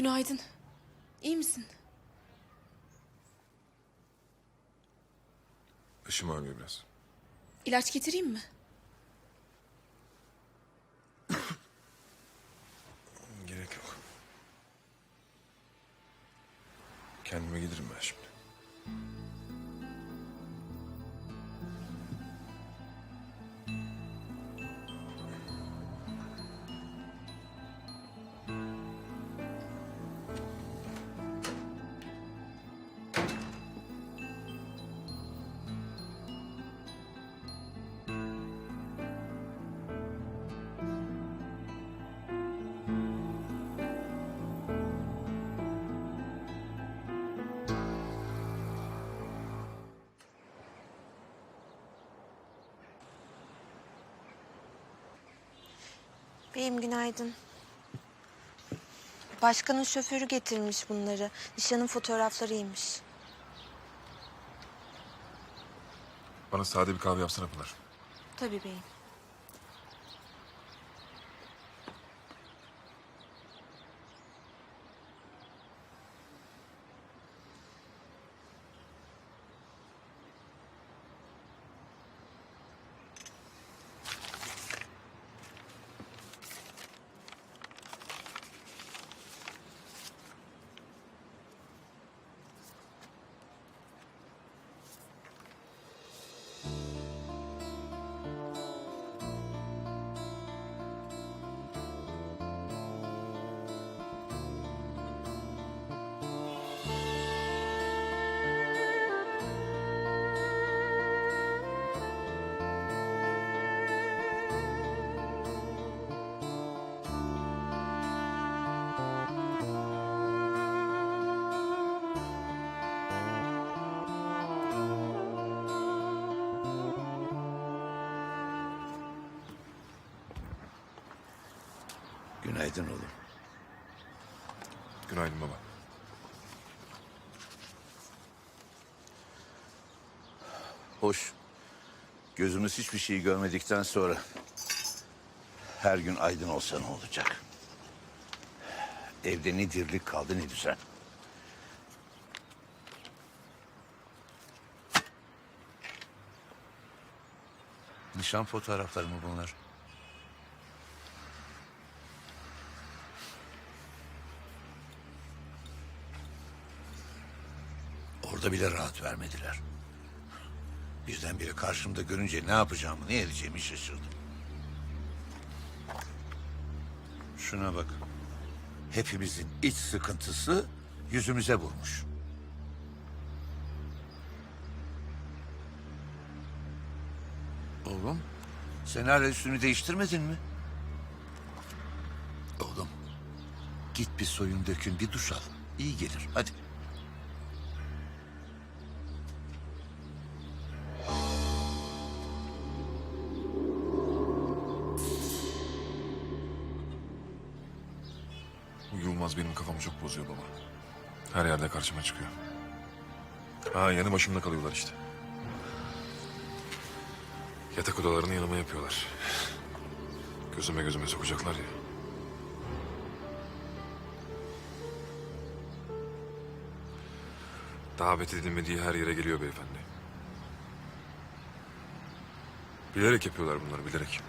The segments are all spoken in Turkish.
Günaydın. İyi misin? Başım ağrıyor biraz. İlaç getireyim mi? Gerek yok. Kendime gelirim ben şimdi. Beyim günaydın. Başkanın şoförü getirmiş bunları. Nişanın fotoğraflarıymış. Bana sade bir kahve yapsana Pınar. Tabii beyim. Günaydın oğlum. Günaydın baba. Hoş. Gözümüz hiçbir şeyi görmedikten sonra her gün aydın olsa ne olacak? Evde ne dirlik kaldı ne düzen. Nişan fotoğrafları mı bunlar? Orada bile rahat vermediler. Birdenbire karşımda görünce ne yapacağımı, ne edeceğimi şaşırdım. Şuna bak. Hepimizin iç sıkıntısı yüzümüze vurmuş. Oğlum, sen hala üstünü değiştirmedin mi? Oğlum, git bir soyun dökün, bir duş al. İyi gelir, hadi. Benim kafamı çok bozuyor baba. Her yerde karşıma çıkıyor. Ha yanı başımda kalıyorlar işte. Yatak odalarını yanıma yapıyorlar. Gözüme gözüme sokacaklar ya. Davet edilmediği her yere geliyor beyefendi. Bilerek yapıyorlar bunları bilerek.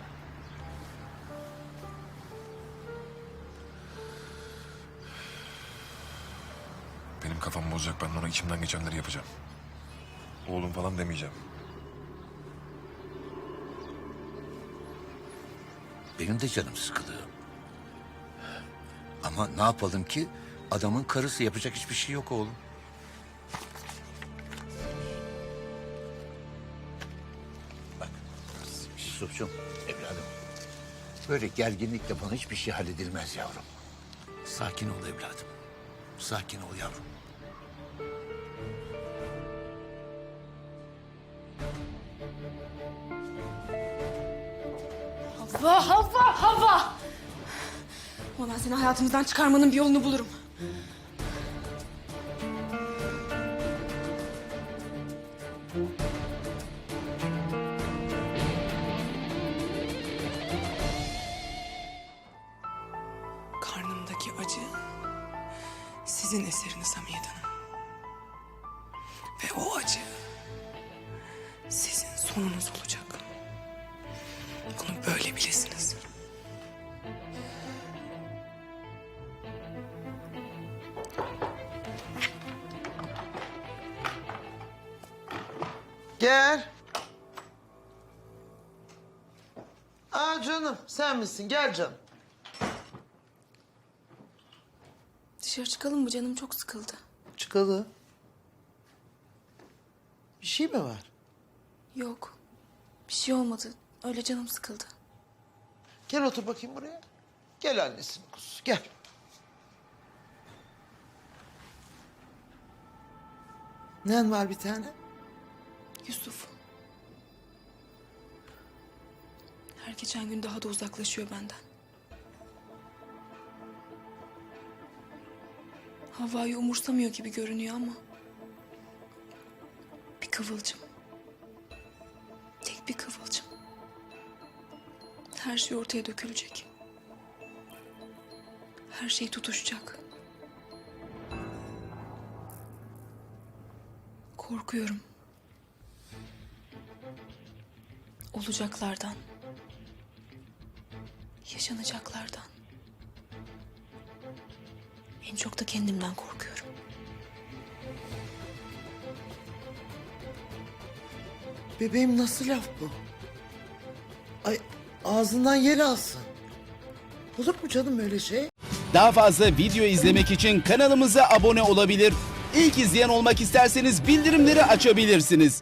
Benim kafam bozacak. Ben ona içimden geçenleri yapacağım. Oğlum falan demeyeceğim. Benim de canım sıkılıyor. Ama ne yapalım ki adamın karısı yapacak hiçbir şey yok oğlum. Bak Yusuf'cum evladım. Böyle gerginlikle bana hiçbir şey halledilmez yavrum. Sakin ol evladım. Sakin ol yavrum. Hava, hava, hava! Ama ben seni hayatımızdan çıkarmanın bir yolunu bulurum. Sizin eseriniz Hamiyet. Ve o acı sizin sonunuz olacak. Bunu böyle bilesiniz. Gel. Aa canım sen misin? Gel canım. Dışarı çıkalım mı? Canım çok sıkıldı. Çıkalım. Bir şey mi var? Yok. Bir şey olmadı. Öyle canım sıkıldı. Gel otur bakayım buraya. Gel annesinin kuzusu gel. Nen var bir tane? Yusuf. Her geçen gün daha da uzaklaşıyor benden. Havayı umursamıyor gibi görünüyor ama... Bir kıvılcım. Tek bir kıvılcım. Her şey ortaya dökülecek. Her şey tutuşacak. Korkuyorum. Olacaklardan. Yaşanacaklardan. En çok da kendimden korkuyorum. Bebeğim nasıl laf bu? Ay ağzından yer alsın. Olur mu canım öyle şey? Daha fazla video izlemek için kanalımıza abone olabilir. İlk izleyen olmak isterseniz bildirimleri açabilirsiniz.